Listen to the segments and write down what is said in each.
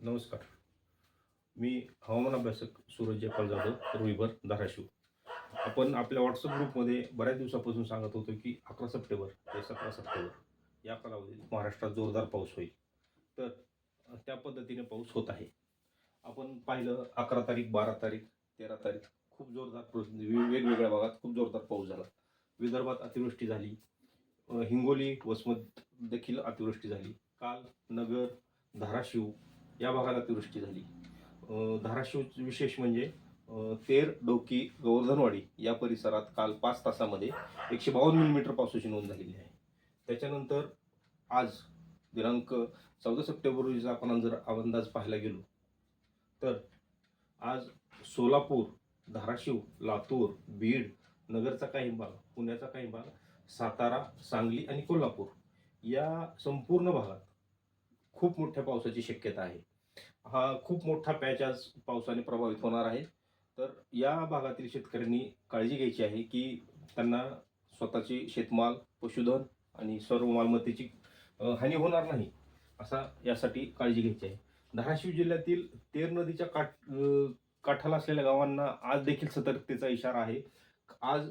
नमस्कार. मी हवामान अभ्यासक सूरज जयपाल जाधव रुईभर धाराशिव. आपण आपल्या व्हॉट्सअप ग्रुपमध्ये बऱ्याच दिवसापासून सांगत होतो की अकरा सप्टेंबर ते सतरा सप्टेंबर या कालावधीत महाराष्ट्रात जोरदार पाऊस होईल. तर त्या पद्धतीने पाऊस होत आहे. आपण पाहिलं अकरा तारीख बारा तारीख तेरा तारीख खूप जोरदार पाऊस वेगवेगळ्या भागात खूप जोरदार पाऊस झाला. विदर्भात अतिवृष्टी झाली. हिंगोली वसमत देखील अतिवृष्टी झाली. काल नगर धाराशिव या भागात अतिवृष्टी झाली. धाराशिव विशेष म्हणजे तेर डोकी गोवर्धनवाडी या परिसरात काल पाच तासामध्ये एकशे बावन्न मिलीमीटर पावसाची नोंद झालेली आहे. त्याच्यानंतर आज दिनांक चौदा सप्टेंबर रोजीचा आपण जर अंदाज पाहायला गेलो तर आज सोलापूर धाराशिव लातूर बीड नगरचा काही भाग पुण्याचा काही भाग सातारा सांगली आणि कोल्हापूर या संपूर्ण भागात खूप मोठ्या पावसाची शक्यता आहे. हा खूप मोठा पॅच आज पावसाने प्रभावित होणार आहे. तर या भागातील शेतकऱ्यांनी काळजी घ्यायची आहे की त्यांना स्वतःची शेतमाल पशुधन आणि सर्व मालमत्तेची हानी होणार नाही असा यासाठी काळजी घ्यायची आहे. धाराशिव जिल्ह्यातील तेर नदीच्या काठ काठाला असलेल्या गावांना आज देखील सतर्कतेचा इशारा आहे. आज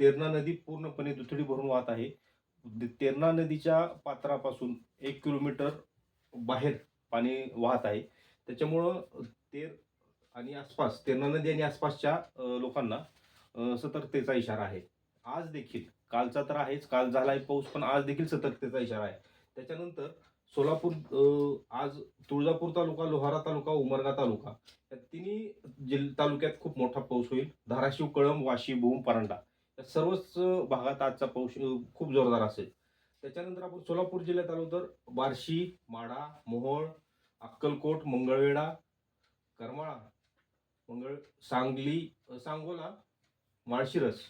तेरणा नदी पूर्णपणे दुथडी भरून वाहत आहे. तेरणा नदीच्या पात्रापासून एक किलोमीटर बाहेर पाणी वाहत आहे. त्याच्यामुळं तेर आणि आसपास तेरणा नदी आणि आसपासच्या लोकांना सतर्कतेचा इशारा आहे. आज देखील कालचा तर आहेच काल झाला आहे पाऊस पण आज देखील सतर्कतेचा इशारा आहे. त्याच्यानंतर सोलापूर आज तुळजापूर तालुका लोहारा तालुका उमरगा तालुका या तिन्ही जिल तालुक्यात खूप मोठा पाऊस होईल. धाराशिव कळंब वाशी भूम परांडा या सर्वच भागात आजचा पाऊस खूप जोरदार असेल. त्याच्यानंतर आपण सोलापूर जिल्ह्यात आलो तर बार्शी माडा मोहोळ अक्कलकोट मंगळवेढा करमाळा मंगळ सांगली सांगोला माळशिरस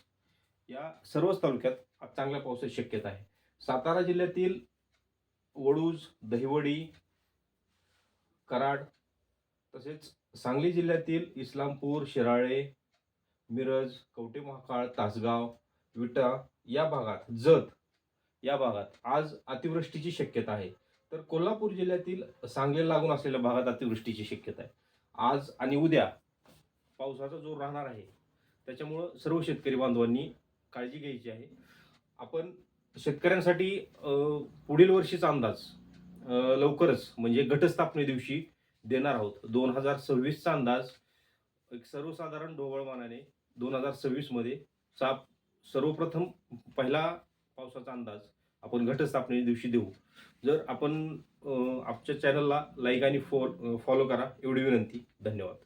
या सर्वच तालुक्यात आज चांगल्या पावसाची शक्यता आहे. सातारा जिल्ह्यातील वडूज दहिवडी कराड तसेच सांगली जिल्ह्यातील इस्लामपूर शिराळे मिरज कवटे महाकाळ तासगाव विटा या भागात जत या भागात आज अतिवृष्टीची शक्यता आहे. तर कोल्हापूर जिल्ह्यातील सांगलीला लागून असलेल्या भागात अतिवृष्टीची शक्यता आहे. आज आणि उद्या पावसाचा जोर राहणार आहे. त्याच्यामुळं सर्व शेतकरी बांधवांनी काळजी घ्यायची आहे. आपण शेतकऱ्यांसाठी पुढील वर्षीचा अंदाज लवकरच म्हणजे घटस्थापने दिवशी देणार आहोत. दोन हजार सव्वीसचा अंदाज एक सर्वसाधारण ढोबळमानाने दोन हजार सव्वीसमध्ये चा सर्वप्रथम पहिला पावसाचा अंदाज आपण घटस्थापने दिवशी देऊ. जर आपण आमच्या चॅनलला लाईक आणि फॉ फॉलो करा एवढी विनंती. धन्यवाद.